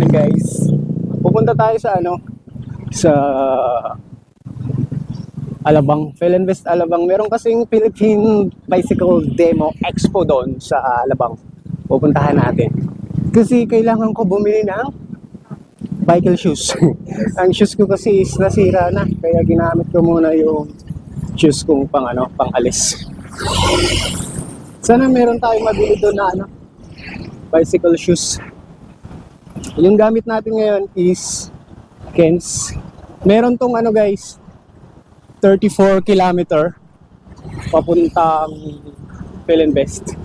morning guys. Pupunta tayo sa ano sa Alabang, Philinvest Alabang. Meron kasing Philippine Bicycle Demo Expo doon sa Alabang. Pupuntahan natin. Kasi kailangan ko bumili ng bicycle shoes. Ang shoes ko kasi is nasira na. Kaya ginamit ko muna yung shoes kong pang ano, pang alis. Sana meron tayong mabili doon na ano, bicycle shoes. Yung gamit natin ngayon is Kens. Meron tong ano guys, 34 kilometer papuntang Philinvest.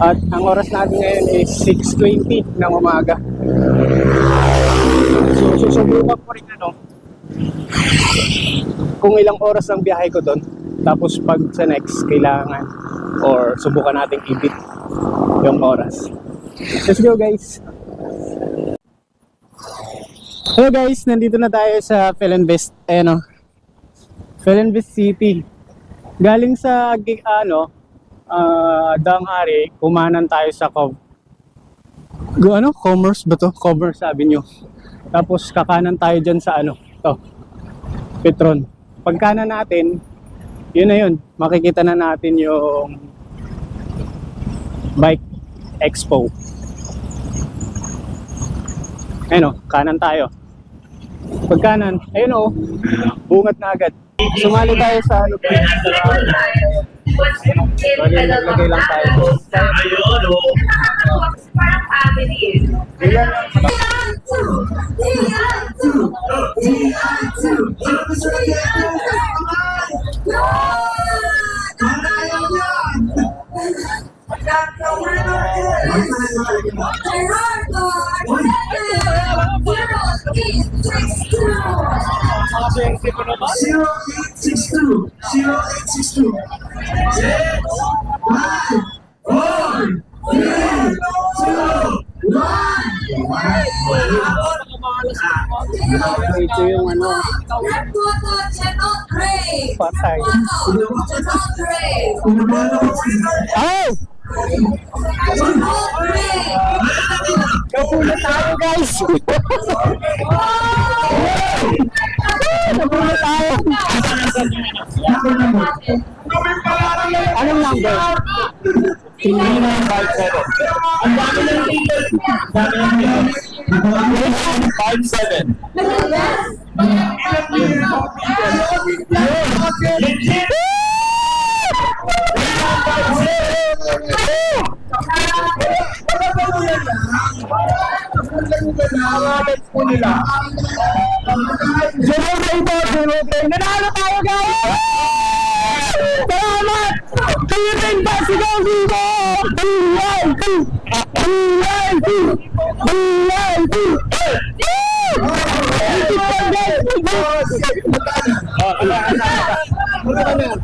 At ang oras natin ngayon is 6.20 ng umaga. So susubukan ko rin ano, kung ilang oras ang biyahe ko doon. Tapos pag sa next, kailangan or subukan nating ibit yung oras. Let's go guys! Hello guys, nandito na tayo sa Philinvest, eh no, Philinvest City. Galing sa gi- ano, ah Danghari, kumanan tayo sa Co- Gu- ano, Commerce ba to? Commerce Avenue. Tapos kakanan tayo dyan sa ano, to, Petron. Pagkanan natin, yun na yun, makikita na natin yung bike expo. Ayun o, kanan tayo. Pag kanan, ayun o, bungat na agad. Sumali tayo sa ano. Bali, naglagay lang tayo. Ilan? Zero eight six two zero eight six two six five four three two Ito yung ano, patay. Oh! Kapula tayo guys! Anong number? 3957. Ang dami ng leader. Ang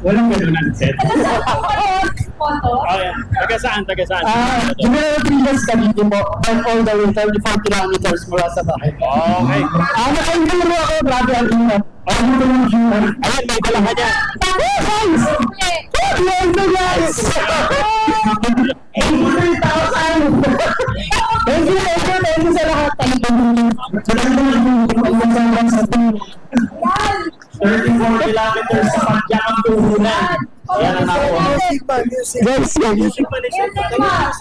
Walang ganun ang set. Okay. Taga saan? Taga saan? Ah, General Trias Cavite po. From all the way, 34 kilometers mula sa bahay. Okay. Ah, nakainturo ako, grabe ang ingat. Ako mo yung human. Ayun, may dala ka niya. Guys! Yes, na guys! 83,000! Thank you, thank you, thank you sa lahat. Salamat sa team. 34 kilometers sa pagyakang tuhunan. Yan ang nakuha. Guys, guys.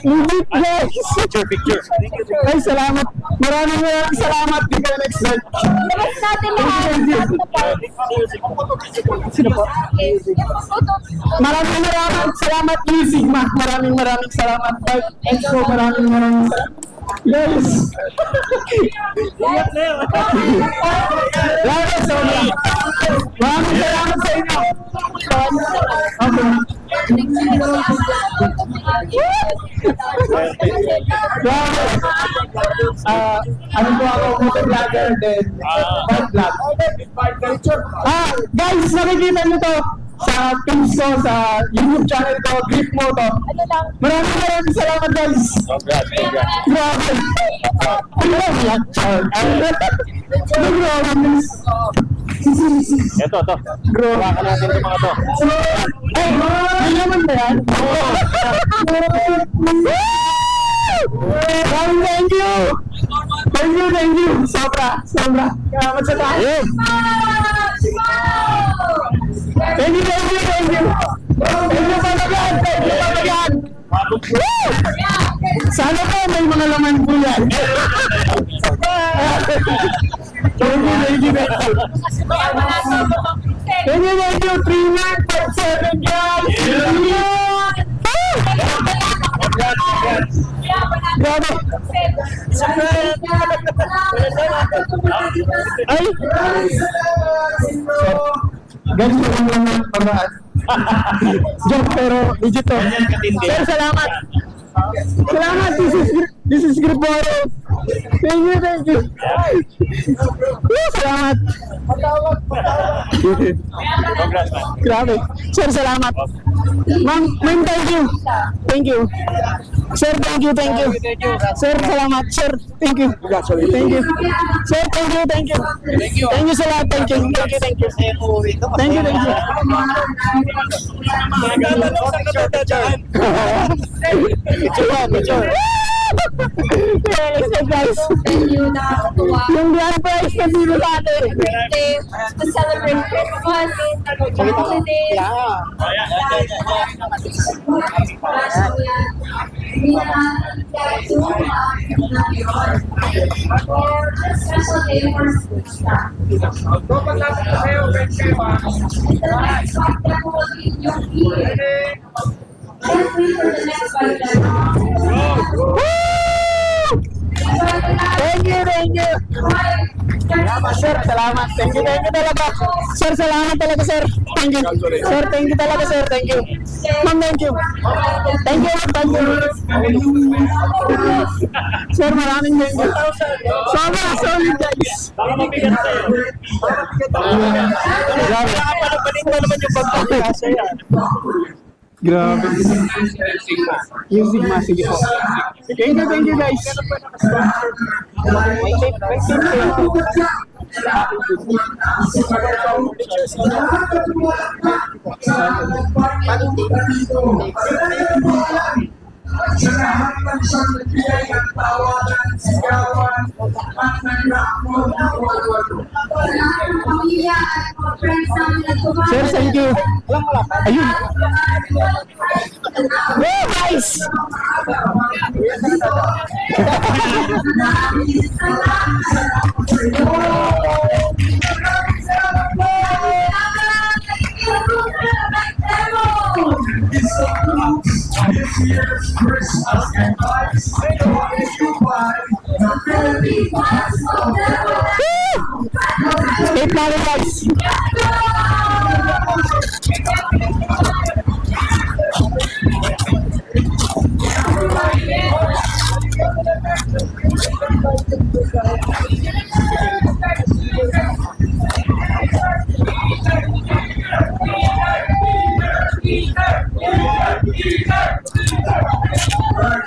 Legit, guys. Picture, picture. Ay, salamat. Maraming maraming salamat. Di ka next time. Labas natin lahat. Sino po? Maraming maraming salamat, Lee Sigma. Maraming maraming salamat. Bike Expo, maraming maraming salamat. Guys! Salamat sa inyo. Maraming salamat sa inyo. Okay. Salamat. Ah, ano po ako, motor vlogger, then bike vlog. Ah, guys, nakikita niyo to sa page ko, sa YouTube channel ko, Grip Moto. Maraming maraming salamat guys. Congrats, congrats. Grabe. Ano yan? Ano grabe? Ito, ito. Hawakan natin itong mga to. Ay, may naman ba yan? Maraming thank you. Thank you, thank you. Sobra, sobra. Salamat sa tayo. Thank you, thank you, thank you. Thank you, Patagan. Thank you, Patagan. Woo! Sana po may mga laman po yan. thank you, thank you, thank you. Thank you, thank you. 3957 guys. Grabe. Ay! Ganito lang naman pamaan. Joke pero legit to. Sir, salamat. Salamat. This is this is Griporo. Thank you, thank you. Salamat. Grabe. Sir, salamat. Ma'am, ma'am, thank you. Thank you. Sir, thank you, thank you. Sir, salamat. Sir, thank you. Thank you. Sir, thank you, thank you. Thank you sa lahat. Thank you. Thank you, thank you. Thank you, thank you. Picture, picture. Yes, guys. Yung grand prize na dito sa atin. to celebrate Christmas, holidays. Special day for school staff. The next one that will be your year. Let's wait for the next one. You, thank you. Sir, salamat. Thank you, thank you talaga. Sir, salamat talaga, sir. Thank you. Sir, thank you talaga, sir. Thank you. Ma'am, thank you. Thank you, thank you. Sir, maraming thank you. Sobra, solid, guys. Grabe. Grabe. Yung Sigma, sige po. Thank you, thank you guys. May tip, may tip kayo. Sanahan ng siyang nagbigay ng tawanan, sigawan, at nagrakmo ng walwalo. Pamilya at mga friends namin na tumahan. Sir, thank you. Ayun. Woo, guys! This year's Christmas advice, if you buy the Philippine planted, guys. Nakasama ako. Guys,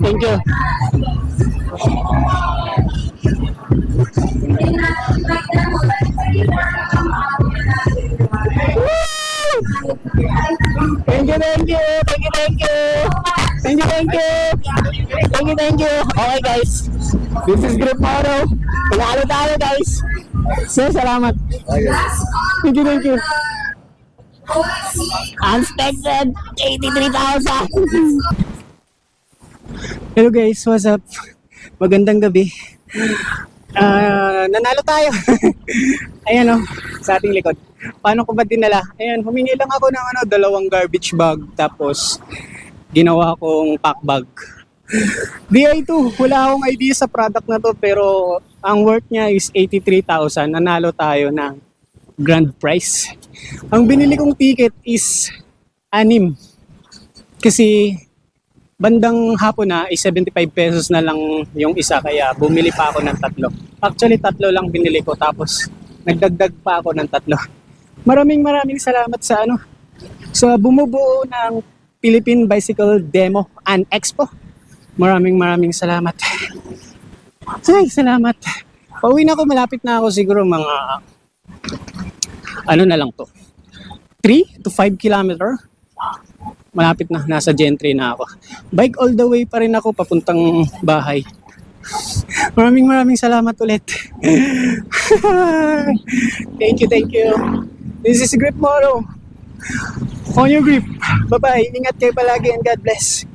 Thank Thank you, thank you. Thank you, thank you. Okay, guys. This is Group Moro. Panalo tayo, guys. Sir, salamat. Thank you, thank you. Unexpected 83,000. Hello guys, what's up? Magandang gabi. Ah, nanalo tayo. Ayan oh, sa ating likod. Paano ko ba dinala? Ayan, humingi lang ako ng ano, dalawang garbage bag tapos ginawa kong pack bag. DI2, wala akong idea sa product na to pero Ang worth niya is 83,000. Nanalo tayo ng grand prize. Ang binili kong ticket is anim. Kasi bandang hapon na is 75 pesos na lang yung isa kaya bumili pa ako ng tatlo. Actually tatlo lang binili ko tapos nagdagdag pa ako ng tatlo. Maraming maraming salamat sa ano sa bumubuo ng Philippine Bicycle Demo and Expo. Maraming maraming salamat. Ay, salamat. Pauwi na ako, malapit na ako siguro mga ano na lang to. 3 to 5 kilometer. Malapit na, nasa Gentry na ako. Bike all the way pa rin ako papuntang bahay. Maraming maraming salamat ulit. thank you, thank you. This is Grip Moro. On grip. Bye-bye. Ingat kayo palagi and God bless.